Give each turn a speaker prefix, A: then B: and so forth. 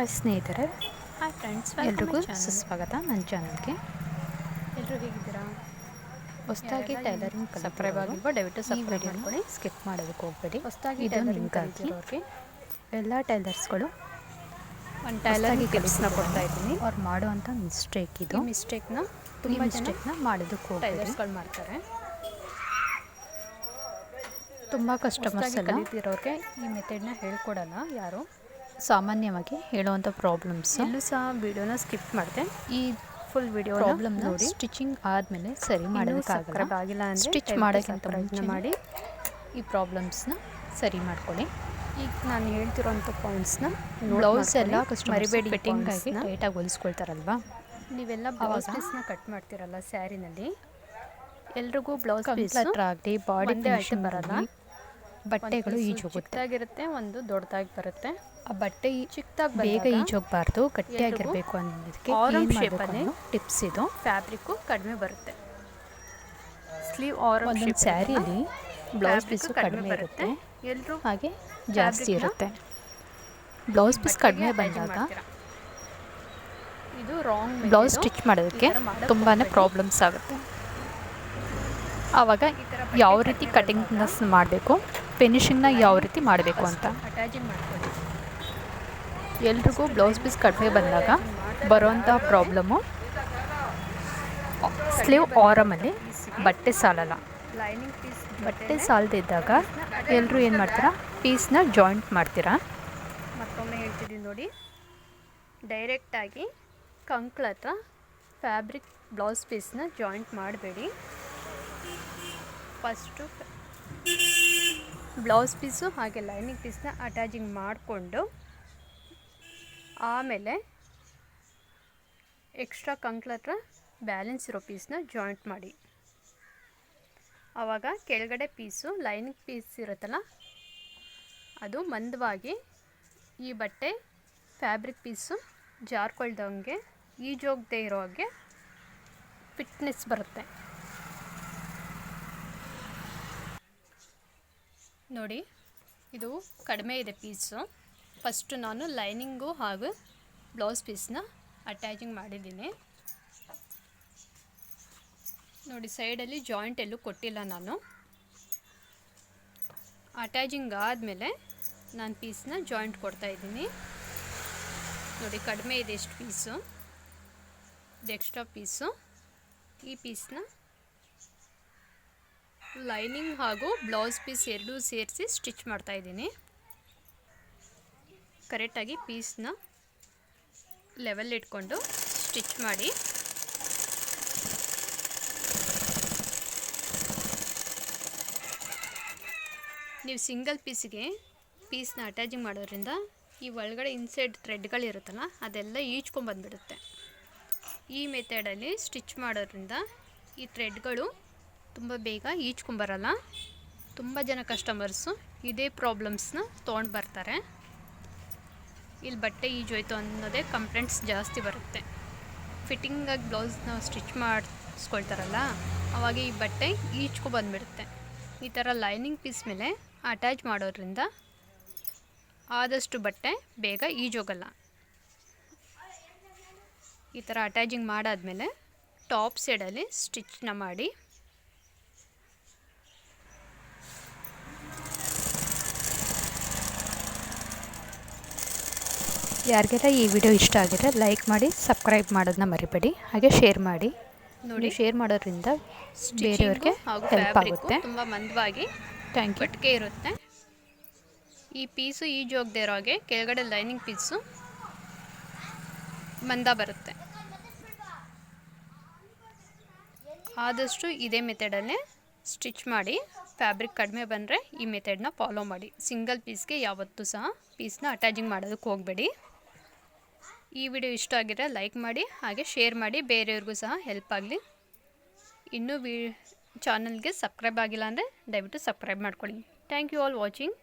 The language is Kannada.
A: ಹಾಯ್ ಸ್ನೇಹಿತರೆ.
B: ಹಾಯ್ ಫ್ರೆಂಡ್ಸ್
A: ಎಲ್ರಿಗೂ ಸುಸ್ವಾಗತ ನನ್ನ ಚಾನಲ್ಗೆ
B: ಎಲ್ಲರೂ ಹೇಗಿದ್ದೀರಾ?
A: ಹೊಸದಾಗಿ ಟೈಲರಿಂಗ್
B: ಸಬ್ಸ್ಕ್ರೈಬ್ ಆಗಿರುವ ದಯವಿಟ್ಟು
A: ಸಪ್ರೈಡ್
B: ಸಬ್ಸ್ಕ್ರೈಬ್ ಮಾಡ್ಕೊಳ್ಳಿ.
A: ಸ್ಕಿಪ್ ಮಾಡೋದಕ್ಕೆ ಹೋಗಬೇಡಿ.
B: ಹೊಸದಾಗಿ ಟೈಲರಿಂಗ್ ಅವ್ರಿಗೆ
A: ಎಲ್ಲ ಟೈಲರ್ಸ್ಗಳು
B: ಒಂದು ಟೈಲರಿಂಗ್ ಕೆಲಸನ ಕೊಡ್ತಾ ಇದ್ದೀನಿ.
A: ಅವ್ರು ಮಾಡುವಂಥ ಮಿಸ್ಟೇಕ್ ಇದು.
B: ಮಿಸ್ಟೇಕ್ನ ತುಂಬ
A: ಮಿಸ್ಟೇಕ್ನ ಮಾಡೋದಕ್ಕೆ ಹೋಗಿ
B: ಟೈಲರ್ಸ್ಗಳು ಮಾಡ್ತಾರೆ.
A: ತುಂಬ ಕಸ್ಟಮರ್ಸ್ ಎಲ್ಲ.
B: ಈ ಮೆಥಡ್ನ ಹೇಳ್ಕೊಡಲ್ಲ ಯಾರು?
A: ಸಾಮಾನ್ಯವಾಗಿ ಹೇಳುವಂಥ ಪ್ರಾಬ್ಲಮ್ಸ್
B: ಎಲ್ಲೂ ಸಹ ವಿಡಿಯೋನ ಸ್ಕಿಪ್ ಮಾಡಿದೆ. ಈ ಫುಲ್ ವಿಡಿಯೋ
A: ಪ್ರಾಬ್ಲಮ್
B: ನೋಡಿ.
A: ಸ್ಟಿಚಿಂಗ್ ಆದಮೇಲೆ ಸರಿ
B: ಮಾಡೋಕ್ಕಾಗಲ್ಲ
A: ಮಾಡೋದಕ್ಕಾಗಲ್ಲ. ಸ್ಟಿಚ್ ಮಾಡೋಕ್ಕಿಂತ
B: ಪ್ರಯತ್ನ ಮಾಡಿ.
A: ಈ ಪ್ರಾಬ್ಲಮ್ಸ್ನ ಸರಿ ಮಾಡ್ಕೊಳ್ಳಿ.
B: ಈಗ ನಾನು ಹೇಳ್ತಿರೋಂಥ ಪಾಯಿಂಟ್ಸ್ನ
A: ಬ್ಲೌಸ್ ಎಲ್ಲ ಕಸ್ಟಮರಿ
B: ಮರಿಬೇಡಿ
A: ಫಿಟ್ಟಿಂಗ್ ಆಗಿ. ಟೈಟಾಗಿ ಹೊಲಿಸ್ಕೊಳ್ತಾರಲ್ವಾ?
B: ನೀವೆಲ್ಲ ಬ್ಲೌಸ್? ಪೀಸ್ನ ಕಟ್ ಮಾಡ್ತಿರಲ್ಲ ಸ್ಯಾರಿನಲ್ಲಿ ಎಲ್ರಿಗೂ ಬ್ಲೌಸ್ ಪೀಸ್
A: ಹತ್ರ ಆಗಲಿ ಬಾಡಿ
B: ಬರಲ್ಲ.
A: ಬಟ್ಟೆಗಳು ಈಜು
B: ಗೊತ್ತಾಗಿರುತ್ತೆ ಒಂದು ದೊಡ್ಡದಾಗಿ ಬರುತ್ತೆ.
A: ಆ ಬಟ್ಟೆ ಈ-
B: ಚಿಕ್ಕದಾಗಿ
A: ಬೇಗ ಈಜೋಗ್ಬಾರ್ದು ಗಟ್ಟಿಯಾಗಿರಬೇಕು ಅನ್ನೋದಕ್ಕೆ
B: shape
A: ಮಾಡಬೇಕು ಟಿಪ್ಸ್ ಇದು.
B: ಫ್ಯಾಬ್ರಿಕ್ಕು ಕಡಿಮೆ ಬರುತ್ತೆ. ಸ್ಲೀವ್ ಆರ್
A: ಸ್ಯಾರಿಲಿ ಬ್ಲೌಸ್ ಪೀಸು ಕಡಿಮೆ ಇರುತ್ತೆ.
B: ಎಲ್ಲರೂ
A: ಹಾಗೆ ಜಾಸ್ತಿ ಇರುತ್ತೆ. ಬ್ಲೌಸ್ ಪೀಸ್ ಕಡಿಮೆ ಬಂದಾಗ
B: ಇದು ರಾಂಗ್
A: ಬ್ಲೌಸ್ ಸ್ಟಿಚ್ ಮಾಡೋದಕ್ಕೆ ತುಂಬಾ ಪ್ರಾಬ್ಲಮ್ಸ್ ಆಗುತ್ತೆ. ಆವಾಗ ಯಾವ ರೀತಿ ಕಟಿಂಗ್ನ ಮಾಡಬೇಕು? ಫಿನಿಶಿಂಗ್ನ ಯಾವ ರೀತಿ ಮಾಡಬೇಕು ಅಂತ?
B: ಅಟ್ಯಾಚಿಂಗ್
A: ಎಲ್ರಿಗೂ ಬ್ಲೌಸ್ ಪೀಸ್ ಕಡಿಮೆ ಬಂದಾಗ ಬರೋಂಥ ಪ್ರಾಬ್ಲಮ್ಮು ಸ್ಲೀವ್ ಆರಮಲ್ಲಿ ಬಟ್ಟೆ ಸಾಲಲ್ಲ.
B: ಲೈನಿಂಗ್ ಪೀಸ್
A: ಬಟ್ಟೆ ಸಾಲದಿದ್ದಾಗ ಎಲ್ಲರೂ ಏನು ಮಾಡ್ತೀರಾ? ಪೀಸ್ನ ಜಾಯಿಂಟ್ ಮಾಡ್ತೀರಾ?
B: ಮತ್ತೊಮ್ಮೆ ಹೇಳ್ತಿದ್ದೀನಿ ನೋಡಿ. ಡೈರೆಕ್ಟಾಗಿ ಕಂಕ್ಳ ಹತ್ರ ಫ್ಯಾಬ್ರಿಕ್ ಬ್ಲೌಸ್ ಪೀಸ್ನ ಜಾಯಿಂಟ್ ಮಾಡಬೇಡಿ. ಫಸ್ಟು ಬ್ಲೌಸ್ ಪೀಸು ಹಾಗೆ ಲೈನಿಂಗ್ ಪೀಸ್ನ ಅಟ್ಯಾಚಿಂಗ್ ಮಾಡಿಕೊಂಡು ಆಮೇಲೆ ಎಕ್ಸ್ಟ್ರಾ ಕಂಕ್ಳ ಹತ್ರ ಬ್ಯಾಲೆನ್ಸ್ ಇರೋ ಪೀಸ್ನ ಜಾಯಿಂಟ್ ಮಾಡಿ. ಆವಾಗ ಕೆಳಗಡೆ ಪೀಸು ಲೈನಿಂಗ್ ಪೀಸ್ ಇರುತ್ತಲ್ಲ, ಅದು ಮಂದವಾಗಿ ಈ ಬಟ್ಟೆ ಫ್ಯಾಬ್ರಿಕ್ ಪೀಸು ಜಾರ್ಕೊಳ್ದಂಗೆ ಈಜೋಗದೆ ಇರೋ ಹಾಗೆ ಫಿಟ್ನೆಸ್ ಬರುತ್ತೆ. ನೋಡಿ, ಇದು ಕಡಿಮೆ ಇದೆ ಪೀಸು ಫಸ್ಟು ನಾನು ಲೈನಿಂಗು ಹಾಗೂ ಬ್ಲೌಸ್ ಪೀಸ್ನ ಅಟ್ಯಾಚಿಂಗ್ ಮಾಡಿದ್ದೀನಿ. ನೋಡಿ, ಸೈಡಲ್ಲಿ ಜಾಯಿಂಟ್ ಎಲ್ಲೂ ಕೊಟ್ಟಿಲ್ಲ ನಾನು. ಅಟ್ಯಾಚಿಂಗ್ ಆದಮೇಲೆ ನಾನು ಪೀಸ್ನ ಜಾಯಿಂಟ್ ಕೊಡ್ತಾ ಇದ್ದೀನಿ. ನೋಡಿ, ಕಡಿಮೆ ಇದೆ ಎಷ್ಟು ಪೀಸು. ಇದು ಎಕ್ಸ್ಟ್ರಾ ಪೀಸು. ಈ ಪೀಸ್ನ ಲೈನಿಂಗ್ ಹಾಗೂ ಬ್ಲೌಸ್ ಪೀಸ್ ಎರಡೂ ಸೇರಿಸಿ ಸ್ಟಿಚ್ ಮಾಡ್ತಾ ಇದ್ದೀನಿ. ಕರೆಕ್ಟಾಗಿ ಪೀಸ್ನ ಲೆವೆಲ್ ಇಟ್ಕೊಂಡು ಸ್ಟಿಚ್ ಮಾಡಿ. ನೀವು ಸಿಂಗಲ್ ಪೀಸ್ಗೆ ಪೀಸ್ನ ಅಟ್ಯಾಚಿಂಗ್ ಮಾಡೋದ್ರಿಂದ ಈ ಒಳಗಡೆ ಇನ್ಸೈಡ್ ಥ್ರೆಡ್ಗಳಿರುತ್ತಲ್ಲ ಅದೆಲ್ಲ ಈಚ್ಕೊಂಬಂದ್ಬಿಡುತ್ತೆ ಈ ಮೆಥಡಲ್ಲಿ ಸ್ಟಿಚ್ ಮಾಡೋದ್ರಿಂದ ಈ ಥ್ರೆಡ್ಗಳು ತುಂಬ ಬೇಗ ಈಚ್ಕೊಂಬರಲ್ಲ ತುಂಬ ಜನ ಕಸ್ಟಮರ್ಸು ಇದೇ ಪ್ರಾಬ್ಲಮ್ಸ್ನ ತೊಗೊಂಡು ಬರ್ತಾರೆ. ಇಲ್ಲಿ ಬಟ್ಟೆ ಈಜೋಯ್ತು ಅನ್ನೋದೇ ಕಂಪ್ಲೇಂಟ್ಸ್ ಜಾಸ್ತಿ ಬರುತ್ತೆ. ಫಿಟ್ಟಿಂಗಾಗಿ ಬ್ಲೌಸ್ನ ಸ್ಟಿಚ್ ಮಾಡಿಸ್ಕೊಳ್ತಾರಲ್ಲ, ಅವಾಗ ಈ ಬಟ್ಟೆ ಈಜ್ಕೊ ಬಂದುಬಿಡುತ್ತೆ. ಈ ಥರ ಲೈನಿಂಗ್ ಪೀಸ್ ಮೇಲೆ ಅಟ್ಯಾಚ್ ಮಾಡೋದ್ರಿಂದ ಆದಷ್ಟು ಬಟ್ಟೆ ಬೇಗ ಈಜೋಗಲ್ಲ ಈ ಥರ ಅಟ್ಯಾಚಿಂಗ್ ಮಾಡಾದಮೇಲೆ ಟಾಪ್ ಸೈಡಲ್ಲಿ ಸ್ಟಿಚ್ನ ಮಾಡಿ
A: ಯಾರಿಗೆಲ್ಲ ಈ ವಿಡಿಯೋ ಇಷ್ಟ ಆಗಿದ್ರೆ ಲೈಕ್ ಮಾಡಿ ಸಬ್ಸ್ಕ್ರೈಬ್ ಮಾಡೋದನ್ನ ಮರಿಬೇಡಿ. ಹಾಗೆ ಶೇರ್ ಮಾಡಿ.
B: ನೋಡಿ
A: ಶೇರ್ ಮಾಡೋದ್ರಿಂದ ಬೇರೆಯವ್ರಿಗೆ ಹೆಲ್ಪ್ ಆಗುತ್ತೆ.
B: ತುಂಬ ಮಂದವಾಗಿ
A: ಥ್ಯಾಂಕ್ ಯು
B: ಒಟ್ಟಿಗೆ ಇರುತ್ತೆ. ಈ ಪೀಸು ಈಜೋಗದೆ ಇರೋ ಹಾಗೆ ಕೆಳಗಡೆ ಲೈನಿಂಗ್ ಪೀಸು ಮಂದ ಬರುತ್ತೆ. ಆದಷ್ಟು ಇದೇ ಮೆಥಡಲ್ಲೇ ಸ್ಟಿಚ್ ಮಾಡಿ ಫ್ಯಾಬ್ರಿಕ್ ಕಡಿಮೆ ಬಂದರೆ ಈ ಮೆಥಡನ್ನ ಫಾಲೋ ಮಾಡಿ. ಸಿಂಗಲ್ ಪೀಸ್ಗೆ ಯಾವತ್ತೂ ಸಹ ಪೀಸ್ನ ಅಟ್ಯಾಚಿಂಗ್ ಮಾಡೋದಕ್ಕೆ ಹೋಗಬೇಡಿ. ಈ ವಿಡಿಯೋ ಇಷ್ಟ ಆಗಿದ್ರೆ ಲೈಕ್ ಮಾಡಿ ಹಾಗೆ ಶೇರ್ ಮಾಡಿ ಬೇರೆಯವ್ರಿಗೂ ಸಹ ಹೆಲ್ಪ್ ಆಗಲಿ. ಇನ್ನೂ ವಿ ಚಾನಲ್ಗೆ ಸಬ್ಸ್ಕ್ರೈಬ್ ಆಗಿಲ್ಲ ಅಂದರೆ ದಯವಿಟ್ಟು ಸಬ್ಸ್ಕ್ರೈಬ್ ಮಾಡ್ಕೊಳ್ಳಿ. Thank you all watching